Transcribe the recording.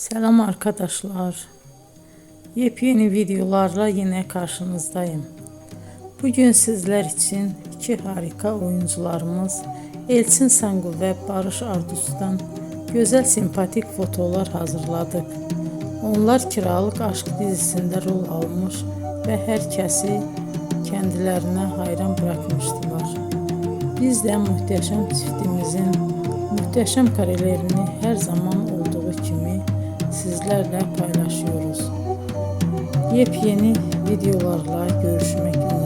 Selam arkadaşlar. Yepyeni videolarla yine karşınızdayım. Bugün sizler için iki harika oyuncularımız Elçin Sangu ve Barış Ardus'tan güzel sempatik fotolar hazırladık. Onlar Kiralık Aşk dizisinde rol almış ve herkesi kendilerine hayran bırakmıştılar. Biz de muhteşem çiftimizin muhteşem karelerini her zaman olduğu kimi sizlerle paylaşıyoruz. Yepyeni videolarla görüşmek üzere.